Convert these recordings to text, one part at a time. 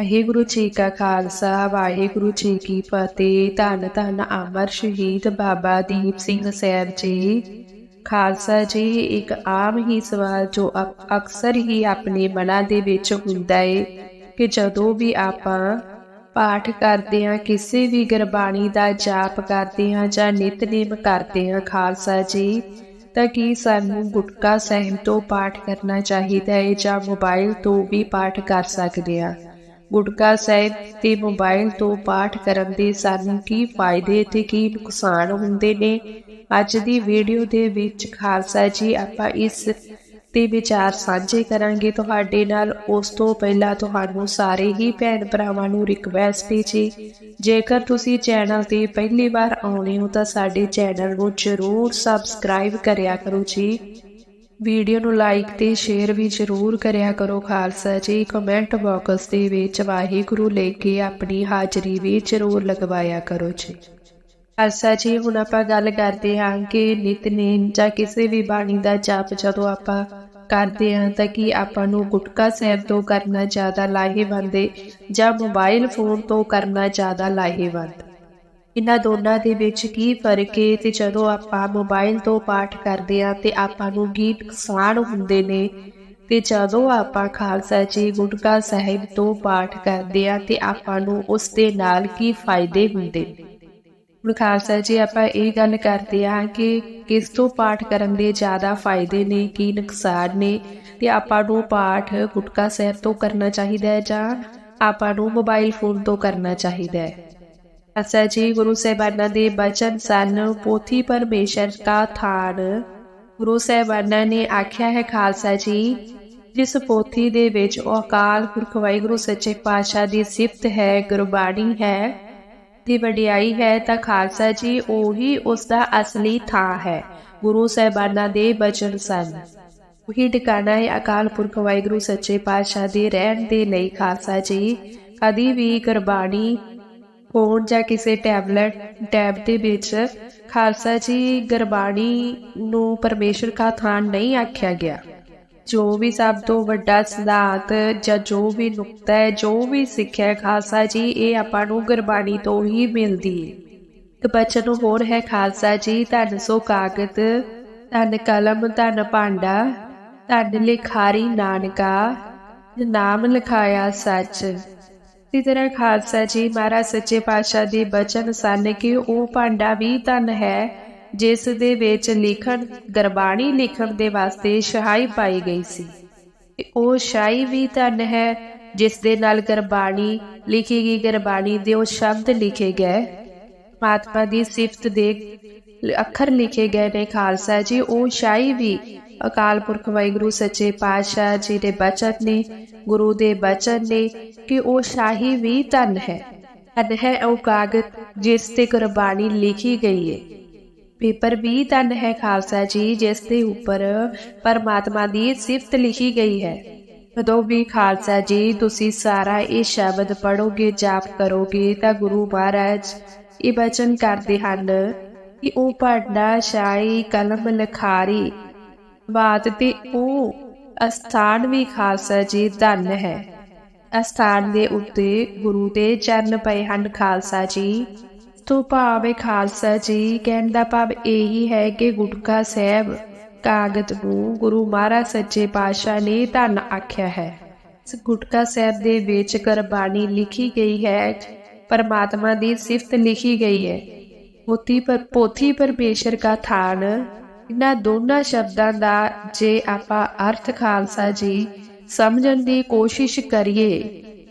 ਵਾਹਿਗੁਰੂ ਜੀ ਕਾ ਖਾਲਸਾ, ਵਾਹਿਗੁਰੂ ਜੀ ਕੀ ਫਤਿਹ। ਧੰਨ ਧੰਨ ਅਮਰ ਸ਼ਹੀਦ ਬਾਬਾ ਦੀਪ ਸਿੰਘ ਸਾਹਿਬ ਜੀ। ਖਾਲਸਾ ਜੀ, ਇੱਕ ਆਮ ਹੀ ਸਵਾਲ ਜੋ ਅਕਸਰ ਹੀ ਆਪਣੇ ਮਨਾਂ ਦੇ ਵਿੱਚ ਹੁੰਦਾ ਹੈ ਕਿ ਜਦੋਂ ਵੀ ਆਪਾਂ ਪਾਠ ਕਰਦੇ ਹਾਂ, ਕਿਸੇ ਵੀ ਗੁਰਬਾਣੀ ਦਾ ਜਾਪ ਕਰਦੇ ਹਾਂ ਜਾਂ ਨਿਤਨੇਮ ਕਰਦੇ ਹਾਂ ਖਾਲਸਾ ਜੀ, ਤਾਂ ਕੀ ਸਾਨੂੰ ਗੁਟਕਾ ਸਾਹਿਬ ਤੋਂ ਪਾਠ ਕਰਨਾ ਚਾਹੀਦਾ ਹੈ ਜਾਂ ਮੋਬਾਈਲ ਤੋਂ ਵੀ ਪਾਠ ਕਰ ਸਕਦੇ ਹਾਂ? ਗੁਟਕਾ ਸਾਹਿਬ ਤੇ ਮੋਬਾਈਲ ਤੋਂ ਪਾਠ ਕਰਨ ਦੇ ਸਾਨੂੰ ਕੀ ਫਾਇਦੇ ਤੇ ਕੀ ਨੁਕਸਾਨ ਹੁੰਦੇ ਨੇ? ਅੱਜ ਦੀ ਵੀਡੀਓ ਦੇ ਵਿੱਚ ਖਾਲਸਾ ਜੀ, ਆਪਾਂ ਇਸ ਤੇ ਵਿਚਾਰ ਸਾਂਝੇ ਕਰਾਂਗੇ ਤੁਹਾਡੇ ਨਾਲ। ਉਸ ਤੋਂ ਪਹਿਲਾਂ ਤੁਹਾਨੂੰ ਸਾਰੇ ਹੀ ਭੈਣ ਭਰਾਵਾਂ ਨੂੰ ਰਿਕਵੈਸਟ ਹੈ ਜੀ, ਜੇਕਰ ਤੁਸੀਂ ਚੈਨਲ ਤੇ ਪਹਿਲੀ ਵਾਰ ਆਉਣੇ ਹੋ ਤਾਂ ਸਾਡੇ ਚੈਨਲ ਨੂੰ ਜ਼ਰੂਰ ਸਬਸਕ੍ਰਾਈਬ ਕਰਿਆ ਕਰੋ ਜੀ। ਵੀਡੀਓ ਨੂੰ ਲਾਈਕ ਤੇ ਸ਼ੇਅਰ ਵੀ ਜ਼ਰੂਰ ਕਰਿਆ ਕਰੋ ਖਾਲਸਾ ਜੀ। ਕਮੈਂਟ ਬਾਕਸ ਦੇ ਵਿੱਚ ਵਾਹਿਗੁਰੂ ਲੈ ਕੇ ਆਪਣੀ ਹਾਜ਼ਰੀ ਵੀ ਜ਼ਰੂਰ ਲਗਵਾਇਆ ਕਰੋ ਜੀ। ਖਾਲਸਾ ਜੀ, ਹੁਣ ਆਪਾਂ ਗੱਲ ਕਰਦੇ ਹਾਂ ਕਿ ਨਿਤਨੇਮ ਜਾਂ ਕਿਸੇ ਵੀ ਬਾਣੀ ਦਾ ਜਾਪ ਜਦੋਂ ਆਪਾਂ ਕਰਦੇ ਹਾਂ ਤਾਂ ਕਿ ਆਪਾਂ ਨੂੰ ਗੁਟਕਾ ਸਾਹਿਬ ਤੋਂ ਕਰਨਾ ਜ਼ਿਆਦਾ ਲਾਹੇਵੰਦ ਹੈ ਜਾਂ ਮੋਬਾਈਲ ਫੋਨ ਤੋਂ ਕਰਨਾ ਜ਼ਿਆਦਾ ਲਾਹੇਵੰਦ? ਇਹਨਾਂ ਦੋਨਾਂ ਦੇ ਵਿੱਚ ਕੀ ਫ਼ਰਕ ਹੈ ਤੇ ਜਦੋਂ ਆਪਾਂ ਮੋਬਾਈਲ ਤੋਂ ਪਾਠ ਕਰਦੇ ਆ ਤੇ ਆਪਾਂ ਨੂੰ ਕੀ ਨੁਕਸਾਨ ਹੁੰਦੇ ਨੇ ਤੇ ਜਦੋਂ ਆਪਾਂ ਖਾਲਸਾ ਜੀ ਗੁਟਕਾ ਸਾਹਿਬ ਤੋਂ ਪਾਠ ਕਰਦੇ ਆ ਤੇ ਆਪਾਂ ਨੂੰ ਉਸ ਦੇ ਨਾਲ ਕੀ ਫਾਇਦੇ ਹੁੰਦੇ ਨੇ? ਹੁਣ ਖਾਲਸਾ ਜੀ, ਆਪਾਂ ਇਹ ਗੱਲ ਕਰਦੇ ਆ ਕਿ ਕਿਸ ਤੋਂ ਪਾਠ ਕਰਨ ਦੇ ਜ਼ਿਆਦਾ ਫਾਇਦੇ ਨੇ, ਕੀ ਨੁਕਸਾਨ ਨੇ ਤੇ ਆਪਾਂ ਨੂੰ ਪਾਠ ਗੁਟਕਾ ਸਾਹਿਬ ਤੋਂ ਕਰਨਾ ਚਾਹੀਦਾ ਹੈ ਜਾਂ ਆਪਾਂ ਨੂੰ ਮੋਬਾਈਲ ਫੋਨ ਤੋਂ ਕਰਨਾ ਚਾਹੀਦਾ ਹੈ? ਅਸਾ ਜੀ ਗੁਰੂ ਸਾਹਿਬਾਨਾਂ ਦੇ ਬਚਨ ਸਨ, ਪੋਥੀ ਪਰਮੇਸ਼ਰ ਕਾ ਥਾਨ। ਗੁਰੂ ਸਾਹਿਬਾਨਾਂ ਨੇ ਆਖਿਆ ਹੈ, ਖਾਲਸਾ ਜੀ, ਜਿਸ ਪੋਥੀ ਦੇ ਵਿੱਚ ਅਕਾਲ ਪੁਰਖ ਵਾਹਿਗੁਰੂ ਸੱਚੇ ਪਾਤਸ਼ਾਹ ਦੀ ਸਿਫਤ ਹੈ, ਗੁਰਬਾਣੀ ਹੈ, ਦੀ ਵਡਿਆਈ ਹੈ, ਤਾਂ ਖਾਲਸਾ ਜੀ ਉਹੀ ਉਸ ਦਾ ਅਸਲੀ ਥਾਂ ਹੈ, ਗੁਰੂ ਸਾਹਿਬਾਨਾਂ ਦੇ ਬਚਨ ਸਨ। ਉਹੀ ਟਿਕਾਣਾ ਹੈ, ਅਕਾਲ ਪੁਰਖ ਵਾਹਿਗੁਰੂ ਸੱਚੇ ਪਾਤਸ਼ਾਹ ਦੇ ਰਹਿਣ ਦੇ ਲਈ, ਖਾਲਸਾ ਜੀ, ਕਦੀ ਵੀ ਗੁਰਬਾਣੀ ਫੋਨ ਜਾਂ ਕਿਸੇ ਟੈਬਲੇਟ, ਟੈਬ ਦੇ ਵਿੱਚ ਖਾਲਸਾ ਜੀ ਗੁਰਬਾਣੀ ਨੂੰ ਪਰਮੇਸ਼ਰ ਦਾ ਥਾਨ ਨਹੀਂ ਆਖਿਆ ਗਿਆ। ਜੋ ਵੀ ਸਭ ਤੋਂ ਵੱਡਾ ਸਿਧਾਂਤ ਜਾਂ ਜੋ ਵੀ ਨੁਕਤਾ ਹੈ, ਜੋ ਵੀ ਸਿੱਖਿਆ ਖਾਲਸਾ ਜੀ, ਇਹ ਆਪਾਂ ਨੂੰ ਗੁਰਬਾਣੀ ਤੋਂ ਹੀ ਮਿਲਦੀ ਹੈ। ਇੱਕ ਬਚਨ ਹੋਰ ਹੈ, ਖਾਲਸਾ ਜੀ, ਧੰਨ ਸੋ ਕਾਗਤ, ਧੰਨ ਕਲਮ, ਧੰਨ ਭਾਂਡਾ, ਧੰਨ ਲਿਖਾਰੀ ਨਾਨਕਾ, ਨਾਮ ਲਿਖਾਇਆ ਸੱਚ। ਇਸੇ ਤਰ੍ਹਾਂ ਖਾਲਸਾ ਜੀ ਮਹਾਰਾਜ ਸੱਚੇ ਪਾਤਸ਼ਾਹ ਦੇ ਬਚਨ ਸਨ ਕਿ ਉਹ ਭਾਂਡਾ ਵੀ ਧਨ ਹੈ, ਜਿਸ ਦੇ ਵਿੱਚ ਲਿਖਣ, ਗੁਰਬਾਣੀ ਲਿਖਣ ਦੇ ਵਾਸਤੇ ਸ਼ਹਾਈ ਪਾਈ ਗਈ ਸੀ। ਉਹ ਸ਼ਾਈ ਵੀ ਧਨ ਹੈ, ਜਿਸ ਦੇ ਨਾਲ ਗੁਰਬਾਣੀ ਲਿਖੀ ਗਈ, ਗੁਰਬਾਣੀ ਦੇ ਉਹ ਸ਼ਬਦ ਲਿਖੇ ਗਏ। ਮਾਤਮਾ ਦੀ ਸਿਫਤ ਦੇ ਅੱਖਰ ਲਿਖੇ ਗਏ ਨੇ ਖਾਲਸਾ ਜੀ, ਉਹ ਸ਼ਾਈ ਵੀ ਅਕਾਲ ਪੁਰਖ ਵਾਹਿਗੁਰੂ, ਸੱਚੇ ਪਾਤਸ਼ਾਹ ਜੀ ਦੇ ਬਚਨ ਨੇ, ਗੁਰੂ ਦੇ ਬਚਨ ਨੇ ਕਿ ਉਹ ਸ਼ਾਹੀ ਵੀ ਧਨ ਹੈ। ਧਨ ਹੈ ਉਹ ਕਾਗਜ਼ ਜਿਸ ਤੇ ਕੁਰਬਾਨੀ ਲਿਖੀ ਗਈ ਹੈ ਪੇਪਰ ਵੀ ਧਨ ਹੈ ਖਾਲਸਾ ਜੀ, ਜਿਸ ਦੇ ਉੱਪਰ ਪਰਮਾਤਮਾ ਦੀ ਸਿਫਤ ਲਿਖੀ ਗਈ ਹੈ। ਜਦੋਂ ਵੀ ਖਾਲਸਾ ਜੀ, ਤੁਸੀਂ ਸਾਰਾ ਇਹ ਸ਼ਬਦ ਪੜੋਗੇ ਜਾਪ ਕਰੋਗੇ, ਤਾਂ ਗੁਰੂ ਮਹਾਰਾਜ ਇਹ ਬਚਨ ਕਰਦੇ ਹਨ ਕਿ ਉਹ ਪੜਨਾ ਸ਼ਾਈ ਕਲਮ ਲਖਾਰੀ ਬਾਤ ਤੇ ਉਹ ਅਸਥਾਨ ਵੀ ਖਾਲਸਾ ਜੀ ਧੰਨ ਹੈ। ਅਸਥਾਨ ਦੇ ਉੱਤੇ ਗੁਰੂ ਦੇ ਚਰਨ ਪਏ ਹਨ ਖਾਲਸਾ ਜੀ। ਤੋਂ ਭਾਵੇਂ ਖਾਲਸਾ ਜੀ ਕਹਿਣ ਦਾ ਭਾਵ ਇਹੀ ਹੈ ਕਿ ਗੁਟਕਾ ਸਾਹਿਬ ਕਾਗਜ਼ ਨੂੰ ਗੁਰੂ ਮਹਾਰਾਜ ਸੱਚੇ ਪਾਤਸ਼ਾਹ ਨੇ ਧੰਨ ਆਖਿਆ ਹੈ। ਇਸ ਗੁਟਕਾ ਸਾਹਿਬ ਦੇ ਵਿੱਚ ਗੁਰਬਾਣੀ ਲਿਖੀ ਗਈ ਹੈ, ਪਰਮਾਤਮਾ ਦੀ ਸਿਫਤ ਲਿਖੀ ਗਈ ਹੈ। ਪੋਥੀ ਪਰ ਪੋਥੀ ਪਰਮੇਸ਼ਰ ਦਾ ਥਾਨ ਇਹਨਾਂ ਦੋਨਾਂ ਸ਼ਬਦਾਂ ਦਾ ਜੇ ਆਪਾਂ ਅਰਥ ਖਾਲਸਾ ਜੀ ਸਮਝਣ ਦੀ ਕੋਸ਼ਿਸ਼ ਕਰੀਏ,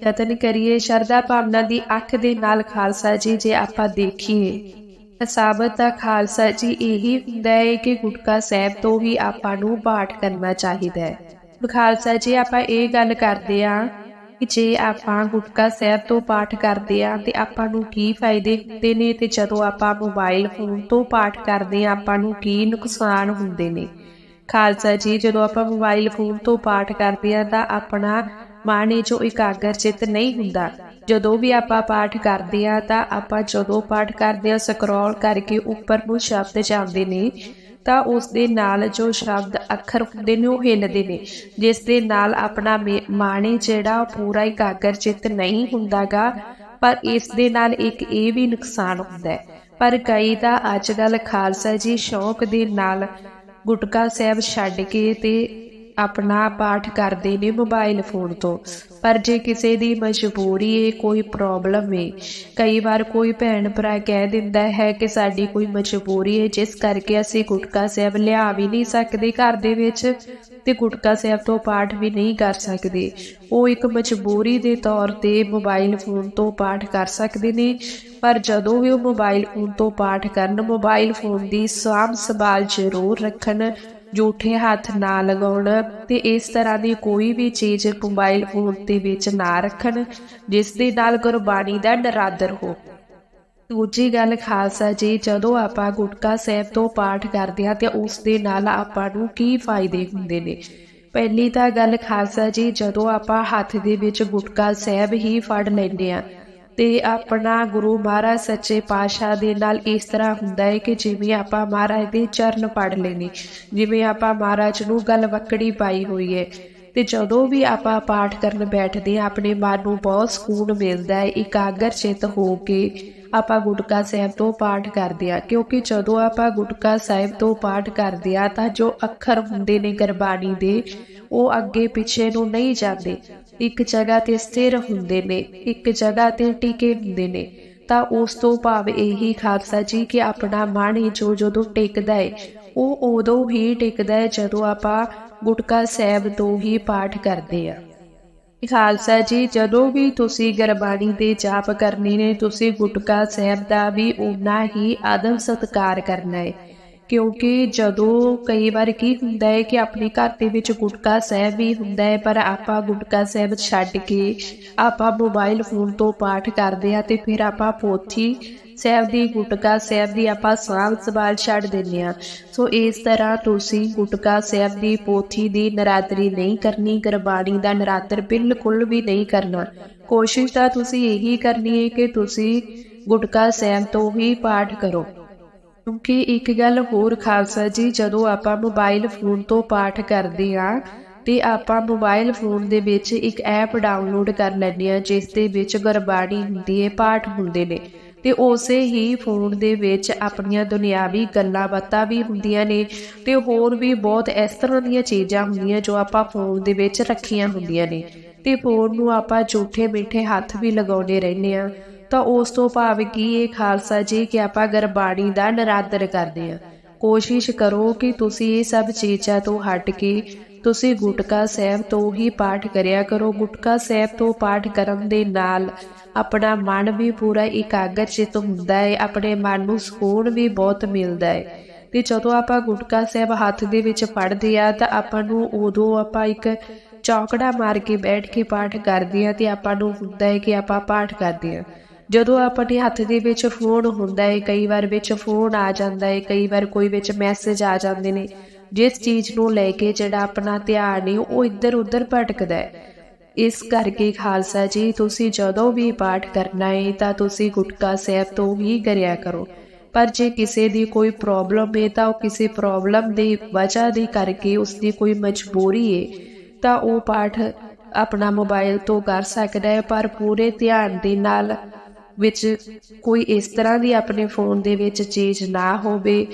ਯਤਨ ਕਰੀਏ, ਸ਼ਰਧਾ ਭਾਵਨਾ ਦੀ ਅੱਖ ਦੇ ਨਾਲ ਖਾਲਸਾ ਜੀ ਜੇ ਆਪਾਂ ਦੇਖੀਏ ਸਾਬਤ ਦਾ ਖਾਲਸਾ ਜੀ ਇਹੀ ਹੁੰਦਾ ਹੈ ਕਿ ਗੁਟਕਾ ਸਾਹਿਬ ਤੋਂ ਹੀ ਆਪਾਂ ਨੂੰ ਪਾਠ ਕਰਨਾ ਚਾਹੀਦਾ ਹੈ। ਖਾਲਸਾ ਜੀ, ਆਪਾਂ ਇਹ ਗੱਲ ਕਰਦੇ ਆ ਜੇ ਆਪਾਂ ਗੁਟਕਾ ਸਾਹਿਬ ਤੋਂ ਪਾਠ ਕਰਦੇ ਆ ਤੇ ਆਪਾਂ ਨੂੰ ਕੀ ਫਾਇਦੇ ਹੁੰਦੇ ਨੇ ਤੇ ਜਦੋਂ ਆਪਾਂ ਮੋਬਾਈਲ ਫੋਨ ਤੋਂ ਪਾਠ ਕਰਦੇ ਆ ਆਪਾਂ ਨੂੰ ਕੀ ਨੁਕਸਾਨ ਹੁੰਦੇ ਨੇ। ਖਾਲਸਾ ਜੀ, ਜਦੋਂ ਆਪਾਂ ਮੋਬਾਈਲ ਫੋਨ ਤੋਂ ਪਾਠ ਕਰਦੇ ਆ ਤਾਂ ਆਪਣਾ ਮਨ ਜੋ ਇਕਾਗਰ ਚਿੱਤ ਨਹੀਂ ਹੁੰਦਾ। ਜਦੋਂ ਵੀ ਆਪਾਂ ਪਾਠ ਕਰਦੇ ਆ ਤਾਂ ਆਪਾਂ ਜਦੋਂ ਪਾਠ ਕਰਦੇ ਆ ਸਕਰੋਲ ਕਰਕੇ ਉੱਪਰ ਨੂੰ ਸ਼ਬਦ ਜਾਂਦੇ ਨੇ। ਤਾਂ ਉਸ ਦੇ ਨਾਲ ਜੋ ਸ਼ਬਦ ਅੱਖਰ ਹੁੰਦੇ ਨੇ, ਉਹ ਹਿੱਲਦੇ ਨੇ। ਜਿਸ ਦੇ ਨਾਲ ਆਪਣਾ ਮੇ- ਮਾਣੇ ਜਿਹੜਾ, ਉਹ ਪੂਰਾ ਇਕਾਗਰ ਚਿੱਤ ਨਹੀਂ ਹੁੰਦਾਗਾ, ਪਰ ਇਸ ਦੇ ਨਾਲ ਇੱਕ ਇਹ ਵੀ ਨੁਕਸਾਨ ਹੁੰਦਾ ਹੈ। ਪਰ ਕਈ ਤਾਂ ਅੱਜ ਕੱਲ੍ਹ ਖਾਲਸਾ ਜੀ ਸ਼ੌਕ ਦੇ ਨਾਲ ਗੁਟਕਾ ਸਾਹਿਬ ਛੱਡ ਕੇ ਤੇ ਆਪਣਾ ਪਾਠ ਕਰਦੇ ਨੇ ਮੋਬਾਈਲ ਫੋਨ ਤੋਂ। ਪਰ ਜੇ ਕਿਸੇ ਦੀ ਮਜਬੂਰੀ ਹੈ ਕੋਈ ਪ੍ਰੋਬਲਮ ਹੈ ਕਈ ਵਾਰ ਕੋਈ ਭੈਣ ਭਰਾ ਕਹਿ ਦਿੰਦਾ ਹੈ ਕਿ ਸਾਡੀ ਕੋਈ ਮਜਬੂਰੀ ਹੈ ਜਿਸ ਕਰਕੇ ਅਸੀਂ ਗੁਟਕਾ ਸਾਹਿਬ ਲਿਆ ਵੀ ਨਹੀਂ ਸਕਦੇ ਘਰ ਦੇ ਵਿੱਚ ਤੇ ਗੁਟਕਾ ਸਾਹਿਬ ਤੋਂ ਪਾਠ ਵੀ ਨਹੀਂ ਕਰ ਸਕਦੇ। ਉਹ ਇੱਕ ਮਜਬੂਰੀ ਦੇ ਤੌਰ ਤੇ ਮੋਬਾਈਲ ਫੋਨ ਤੋਂ ਪਾਠ ਕਰ ਸਕਦੇ ਨੇ। ਪਰ ਜਦੋਂ ਵੀ ਉਹ ਮੋਬਾਈਲ ਫੋਨ ਤੋਂ ਪਾਠ ਕਰਨ, ਮੋਬਾਈਲ ਫੋਨ ਦੀ ਸਾਂਭ ਸੰਭਾਲ ਜ਼ਰੂਰ ਰੱਖਣ। ਝੂਠੇ ਹੱਥ ਨਾ ਲਗਾਉਣ ਤੇ ਇਸ ਤਰ੍ਹਾਂ ਦੀ ਕੋਈ ਵੀ ਚੀਜ਼ ਮੋਬਾਈਲ ਫੋਨ ਦੇ ਵਿੱਚ ਨਾ ਰੱਖਣ, ਜਿਸ ਦੇ ਨਾਲ ਗੁਰਬਾਣੀ ਦਾ ਨਰਾਦਰ ਹੋ। ਦੂਜੀ ਗੱਲ, ਖਾਲਸਾ ਜੀ, ਜਦੋਂ ਆਪਾਂ ਗੁਟਕਾ ਸਾਹਿਬ ਤੋਂ ਪਾਠ ਕਰਦੇ ਹਾਂ ਤੇ ਉਸ ਦੇ ਨਾਲ ਆਪਾਂ ਨੂੰ ਕੀ ਫਾਇਦੇ ਹੁੰਦੇ ਨੇ? ਪਹਿਲੀ ਤਾਂ ਗੱਲ, ਖਾਲਸਾ ਜੀ, ਜਦੋਂ ਆਪਾਂ ਹੱਥ ਦੇ ਵਿੱਚ ਗੁਟਕਾ ਸਾਹਿਬ ਹੀ ਫੜ ਲੈਂਦੇ ਆ ਤੇ ਆਪਣਾ ਗੁਰੂ ਮਹਾਰਾਜ ਸੱਚੇ ਪਾਤਸ਼ਾਹ ਦੇ ਨਾਲ ਇਸ ਤਰ੍ਹਾਂ ਹੁੰਦਾ ਹੈ ਕਿ ਜਿਵੇਂ ਆਪਾਂ ਮਹਾਰਾਜ ਦੇ ਚਰਨ ਪੜ ਲੈਣੇ ਜਿਵੇਂ ਆਪਾਂ ਮਹਾਰਾਜ ਨੂੰ ਗੱਲ ਵਕੜੀ ਪਾਈ ਹੋਈ ਹੈ। ਤੇ ਜਦੋਂ ਵੀ ਆਪਾਂ ਪਾਠ ਕਰਨ ਬੈਠਦੇ ਹਾਂ, ਆਪਣੇ ਮਨ ਨੂੰ ਬਹੁਤ ਸਕੂਨ ਮਿਲਦਾ ਹੈ, ਇਕਾਗਰ ਚਿਤ ਹੋ ਕੇ ਆਪਾਂ ਗੁਟਕਾ ਸਾਹਿਬ ਤੋਂ ਪਾਠ ਕਰਦੇ ਆ ਕਿਉਂਕਿ ਜਦੋਂ ਆਪਾਂ ਗੁਟਕਾ ਸਾਹਿਬ ਤੋਂ ਪਾਠ ਕਰਦੇ ਆ ਤਾਂ ਜੋ ਅੱਖਰ ਹੁੰਦੇ ਨੇ ਗੁਰਬਾਣੀ ਦੇ, ਉਹ ਅੱਗੇ ਪਿੱਛੇ ਨੂੰ ਨਹੀਂ ਜਾਂਦੇ। ਇੱਕ ਜਗ੍ਹਾ ਤੇ ਸਥਿਰ ਹੁੰਦੇ ਨੇ, ਇੱਕ ਜਗ੍ਹਾ ਤੇ ਟਿਕੇ ਹੁੰਦੇ ਨੇ। ਤਾਂ ਉਸ ਤੋਂ ਭਾਵ ਇਹੀ ਖਾਲਸਾ ਜੀ ਕਿ ਆਪਣਾ ਮਨ ਹੀ ਜੋ ਜਦੋਂ ਟਿਕਦਾ ਹੈ ਉਹ ਉਦੋਂ ਹੀ ਟਿਕਦਾ ਹੈ ਜਦੋਂ ਆਪਾਂ ਗੁਟਕਾ ਸਾਹਿਬ ਤੋਂ ਹੀ ਪਾਠ ਕਰਦੇ ਆ। ਖਾਲਸਾ ਜੀ, ਜਦੋਂ ਵੀ ਤੁਸੀਂ ਗੁਰਬਾਣੀ ਦੇ ਜਾਪ ਕਰਨੇ ਨੇ, ਤੁਸੀਂ ਗੁਟਕਾ ਸਾਹਿਬ ਦਾ ਵੀ ਉਨਾ ਹੀ ਆਦਮ ਸਤਿਕਾਰ ਕਰਨਾ ਹੈ ਕਿਉਂਕਿ ਜਦੋਂ ਕਈ ਵਾਰ ਕੀ ਹੁੰਦਾ ਹੈ ਕਿ ਆਪਣੇ ਘਰ ਦੇ ਵਿੱਚ ਗੁਟਕਾ ਸਾਹਿਬ ਵੀ ਹੁੰਦਾ ਹੈ, ਪਰ ਆਪਾਂ ਗੁਟਕਾ ਸਾਹਿਬ ਛੱਡ ਕੇ ਆਪਾਂ ਮੋਬਾਈਲ ਫੋਨ ਤੋਂ ਪਾਠ ਕਰਦੇ ਆ ਤੇ ਫਿਰ ਆਪਾਂ ਪੋਥੀ ਸਾਹਿਬ ਦੀ, ਗੁਟਕਾ ਸਾਹਿਬ ਦੀ ਆਪਾਂ ਸਾਂਭ ਸੰਭਾਲ ਛੱਡ ਦਿੰਦੇ ਆ ਸੋ ਇਸ ਤਰ੍ਹਾਂ ਤੁਸੀਂ ਗੁਟਕਾ ਸਾਹਿਬ ਦੀ ਪੋਥੀ ਦੀ ਨਰਾਤਰੀ ਨਹੀਂ ਕਰਨੀ, ਗੁਰਬਾਣੀ ਦਾ ਨਰਾਤਰ ਬਿਲਕੁਲ ਵੀ ਨਹੀਂ ਕਰਨਾ। ਕੋਸ਼ਿਸ਼ ਤਾਂ ਤੁਸੀਂ ਇਹੀ ਕਰਨੀ ਹੈ ਕਿ ਤੁਸੀਂ ਗੁਟਕਾ ਸਾਹਿਬ ਤੋਂ ਹੀ ਪਾਠ ਕਰੋ। ਕਿਉਂਕਿ ਇੱਕ ਗੱਲ ਹੋਰ ਖਾਲਸਾ ਜੀ, ਜਦੋਂ ਆਪਾਂ ਮੋਬਾਈਲ ਫੋਨ ਤੋਂ ਪਾਠ ਕਰਦੇ ਆ ਤੇ ਆਪਾਂ ਮੋਬਾਈਲ ਫੋਨ ਦੇ ਵਿੱਚ ਇੱਕ ਐਪ ਡਾਊਨਲੋਡ ਕਰ ਲੈਂਦੇ ਆ ਜਿਸ ਦੇ ਵਿੱਚ ਗੁਰਬਾਣੀ ਹੁੰਦੀ ਹੈ ਪਾਠ ਹੁੰਦੇ ਨੇ। ਤੇ ਉਸੇ ਹੀ ਫੋਨ ਦੇ ਵਿੱਚ ਆਪਣੀਆਂ ਦੁਨਿਆਵੀ ਗੱਲਾਂ ਬਾਤਾਂ ਵੀ ਹੁੰਦੀਆਂ ਨੇ, ਤੇ ਹੋਰ ਵੀ ਬਹੁਤ ਇਸ ਤਰ੍ਹਾਂ ਦੀਆਂ ਚੀਜ਼ਾਂ ਹੁੰਦੀਆਂ ਜੋ ਆਪਾਂ ਫੋਨ ਦੇ ਵਿੱਚ ਰੱਖੀਆਂ ਹੁੰਦੀਆਂ ਨੇ। ਤੇ ਫੋਨ ਨੂੰ ਆਪਾਂ ਝੂਠੇ ਮਿੱਠੇ ਹੱਥ ਵੀ ਲਗਾਉਂਦੇ ਰਹਿੰਦੇ ਆ ਤਾਂ ਉਸ ਤੋਂ ਭਾਵ ਕੀ ਇਹ ਖਾਲਸਾ ਜੀ ਕਿ ਆਪਾਂ ਗੁਰਬਾਣੀ ਦਾ ਨਰਾਦਰ ਕਰਦੇ ਆ ਕੋਸ਼ਿਸ਼ ਕਰੋ ਕਿ ਤੁਸੀਂ ਇਹ ਸਭ ਚੀਜ਼ਾਂ ਤੋਂ ਹਟ ਕੇ ਤੁਸੀਂ ਗੁਟਕਾ ਸਾਹਿਬ ਤੋਂ ਹੀ ਪਾਠ ਕਰਿਆ ਕਰੋ। ਗੁਟਕਾ ਸਾਹਿਬ ਤੋਂ ਪਾਠ ਕਰਨ ਦੇ ਨਾਲ ਆਪਣਾ ਮਨ ਵੀ ਪੂਰਾ ਇਕਾਗਰ ਚਿਤ ਹੁੰਦਾ ਹੈ, ਆਪਣੇ ਮਨ ਨੂੰ ਸਕੂਨ ਵੀ ਬਹੁਤ ਮਿਲਦਾ ਹੈ। ਤੇ ਜਦੋਂ ਆਪਾਂ ਗੁਟਕਾ ਸਾਹਿਬ ਹੱਥ ਦੇ ਵਿੱਚ ਫੜਦੇ ਆ ਤਾਂ ਆਪਾਂ ਨੂੰ ਉਦੋਂ ਆਪਾਂ ਇੱਕ ਚੌਕੜਾ ਮਾਰ ਕੇ ਬੈਠ ਕੇ ਪਾਠ ਕਰਦੇ ਆ ਤੇ ਆਪਾਂ ਨੂੰ ਹੁੰਦਾ ਹੈ ਕਿ ਆਪਾਂ ਪਾਠ ਕਰਦੇ ਆ ਜਦੋਂ ਆਪਣੇ ਹੱਥ ਦੇ ਵਿੱਚ ਫੋਨ ਹੁੰਦਾ ਹੈ ਕਈ ਵਾਰ ਵਿੱਚ ਫੋਨ ਆ ਜਾਂਦਾ ਹੈ ਕਈ ਵਾਰ ਕੋਈ ਵਿੱਚ ਮੈਸੇਜ ਆ ਜਾਂਦੇ ਨੇ। ਜਿਸ ਚੀਜ਼ ਨੂੰ ਲੈ ਕੇ ਜਿਹੜਾ ਆਪਣਾ ਧਿਆਨ ਹੈ ਉਹ ਇੱਧਰ ਉੱਧਰ ਭਟਕਦਾ ਹੈ ਇਸ ਕਰਕੇ ਖਾਲਸਾ ਜੀ, ਤੁਸੀਂ ਜਦੋਂ ਵੀ ਪਾਠ ਕਰਨਾ ਹੈ ਤਾਂ ਤੁਸੀਂ ਗੁਟਕਾ ਸਾਹਿਬ ਤੋਂ ਹੀ ਕਰਿਆ ਕਰੋ। ਪਰ ਜੇ ਕਿਸੇ ਦੀ ਕੋਈ ਪ੍ਰੋਬਲਮ ਹੈ ਤਾਂ ਉਹ ਕਿਸੇ ਪ੍ਰੋਬਲਮ ਦੀ ਵਜ੍ਹਾ ਦੀ ਕਰਕੇ ਉਸ ਦੀ ਕੋਈ ਮਜਬੂਰੀ ਹੈ ਤਾਂ ਉਹ ਪਾਠ ਆਪਣਾ ਮੋਬਾਈਲ ਤੋਂ ਕਰ ਸਕਦਾ ਹੈ ਪਰ ਪੂਰੇ ਧਿਆਨ ਦੇ ਨਾਲ ਵਿੱਚ ਕੋਈ ਇਸ ਤਰ੍ਹਾਂ ਦੀ ਆਪਣੇ ਫੋਨ ਦੇ ਵਿੱਚ ਚੀਜ਼ ਨਾ ਹੋਵੇ,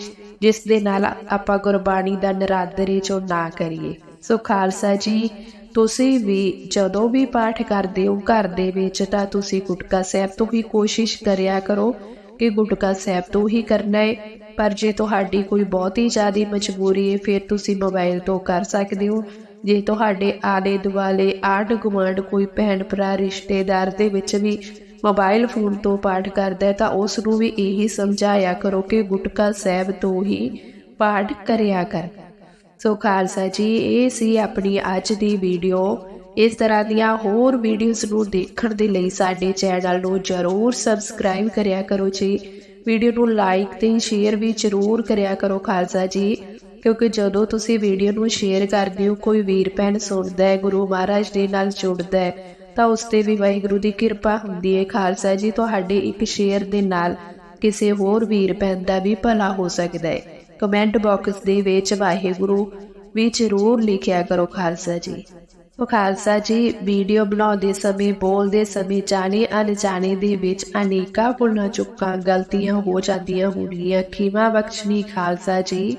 ਜਿਸ ਦੇ ਨਾਲ ਆਪਾਂ ਗੁਰਬਾਣੀ ਦਾ ਨਰਾਦਰੇ ਚੋਂ ਨਾ ਕਰੀਏ। ਸੋ ਖਾਲਸਾ ਜੀ, ਤੁਸੀਂ ਵੀ ਜਦੋਂ ਵੀ ਪਾਠ ਕਰਦੇ ਹੋ ਘਰ ਦੇ ਵਿੱਚ, ਤਾਂ ਤੁਸੀਂ ਗੁਟਕਾ ਸਾਹਿਬ ਤੋਂ ਹੀ ਕੋਸ਼ਿਸ਼ ਕਰਿਆ ਕਰੋ ਕਿ ਗੁਟਕਾ ਸਾਹਿਬ ਤੋਂ ਹੀ ਕਰਨਾ ਹੈ ਪਰ ਜੇ ਤੁਹਾਡੀ ਕੋਈ ਬਹੁਤ ਹੀ ਜ਼ਿਆਦਾ ਮਜਬੂਰੀ ਹੈ ਫਿਰ ਤੁਸੀਂ ਮੋਬਾਈਲ ਤੋਂ ਕਰ ਸਕਦੇ ਹੋ। ਜੇ ਤੁਹਾਡੇ ਆਲੇ ਦੁਆਲੇ ਆਂਢ ਗੁਆਂਢ ਕੋਈ ਭੈਣ ਭਰਾ ਰਿਸ਼ਤੇਦਾਰ ਦੇ ਵਿੱਚ ਵੀ ਮੋਬਾਈਲ ਫੋਨ ਤੋਂ ਪਾਠ ਕਰਦਾ ਹੈ ਤਾਂ ਉਸ ਨੂੰ ਵੀ ਇਹੀ ਸਮਝਾਇਆ ਕਰੋ ਕਿ ਗੁਟਕਾ ਸਾਹਿਬ ਤੋਂ ਹੀ ਪਾਠ ਕਰਿਆ ਕਰ। ਸੋ ਖਾਲਸਾ ਜੀ, ਇਹ ਸੀ ਆਪਣੀ ਅੱਜ ਦੀ ਵੀਡੀਓ। ਇਸ ਤਰ੍ਹਾਂ ਦੀਆਂ ਹੋਰ ਵੀਡੀਓਜ਼ ਨੂੰ ਦੇਖਣ ਦੇ ਲਈ ਸਾਡੇ ਚੈਨਲ ਨੂੰ ਜਰੂਰ ਸਬਸਕ੍ਰਾਈਬ ਕਰਿਆ ਕਰੋ ਜੀ। ਵੀਡੀਓ ਨੂੰ ਲਾਈਕ ਤੇ ਸ਼ੇਅਰ ਵੀ ਜਰੂਰ ਕਰਿਆ ਕਰੋ ਖਾਲਸਾ ਜੀ, ਕਿਉਂਕਿ ਜਦੋਂ ਤੁਸੀਂ ਵੀਡੀਓ ਨੂੰ ਸ਼ੇਅਰ ਕਰਦੇ ਹੋ, ਕੋਈ ਵੀਰ ਭੈਣ ਸੁਣਦਾ ਹੈ, ਗੁਰੂ ਮਹਾਰਾਜ ਦੇ ਨਾਲ ਜੁੜਦਾ ਹੈ ਤਾਂ ਉਸ ਤੇ ਵੀ ਵਾਹਿਗੁਰੂ ਦੀ ਕਿਰਪਾ ਹੁੰਦੀ ਹੈ ਖਾਲਸਾ ਜੀ, ਤੁਹਾਡੇ ਇੱਕ ਸ਼ੇਅਰ ਦੇ ਨਾਲ ਕਿਸੇ ਹੋਰ ਵੀਰ ਭੈਣ ਦਾ ਵੀ ਭਲਾ ਹੋ ਸਕਦਾ ਹੈ ਕਮੈਂਟ ਬਾਕਸ ਦੇ ਵਿੱਚ ਵਾਹਿਗੁਰੂ ਵੀ ਜ਼ਰੂਰ ਲਿਖਿਆ ਕਰੋ ਖਾਲਸਾ ਜੀ। ਉਹ ਖਾਲਸਾ ਜੀ, ਵੀਡੀਓ ਬਣਾਉਂਦੇ ਸਮੇਂ, ਬੋਲਦੇ ਸਮੇਂ, ਜਾਣੇ ਅਣਜਾਣੇ ਦੇ ਵਿੱਚ ਅਨੇਕਾਂ ਭੁੱਲਾਂ ਚੁੱਕਾਂ, ਗਲਤੀਆਂ ਹੋ ਜਾਂਦੀਆਂ ਹੋਣਗੀਆਂ। ਖਿਮਾ ਬਖਸ਼ਣੀ ਖਾਲਸਾ ਜੀ।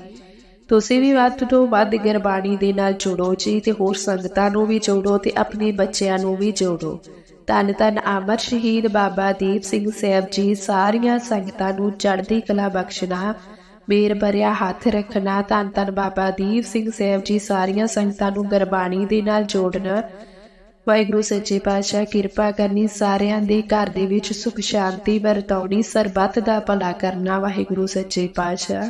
ਤੁਸੀਂ ਵੀ ਵੱਧ ਤੋਂ ਵੱਧ ਗੁਰਬਾਣੀ ਦੇ ਨਾਲ ਜੁੜੋ ਜੀ ਤੇ ਹੋਰ ਸੰਗਤਾਂ ਨੂੰ ਵੀ ਜੋੜੋ ਤੇ ਆਪਣੇ ਬੱਚਿਆਂ ਨੂੰ ਵੀ ਜੋੜੋ। ਧੰਨ ਧੰਨ ਅਮਰ ਸ਼ਹੀਦ ਬਾਬਾ ਦੀਪ ਸਿੰਘ ਸਾਹਿਬ ਜੀ, ਸਾਰੀਆਂ ਸੰਗਤਾਂ ਨੂੰ ਚੜ੍ਹਦੀ ਕਲਾ ਬਖਸ਼ਣਾ, ਮੇਰ ਭਰਿਆ ਹੱਥ ਰੱਖਣਾ। ਧੰਨ ਧੰਨ ਬਾਬਾ ਦੀਪ ਸਿੰਘ ਸਾਹਿਬ ਜੀ, ਸਾਰੀਆਂ ਸੰਗਤਾਂ ਨੂੰ ਗੁਰਬਾਣੀ ਦੇ ਨਾਲ ਜੋੜਨਾ। ਵਾਹਿਗੁਰੂ ਸੱਚੇ ਪਾਤਸ਼ਾਹ, ਕਿਰਪਾ ਕਰਨੀ ਸਾਰਿਆਂ ਦੇ ਘਰ ਦੇ ਵਿੱਚ ਸੁਖ ਸ਼ਾਂਤੀ ਵਰਤਾਉਣੀ, ਸਰਬੱਤ ਦਾ ਭਲਾ ਕਰਨਾ। ਵਾਹਿਗੁਰੂ ਸੱਚੇ ਪਾਤਸ਼ਾਹ।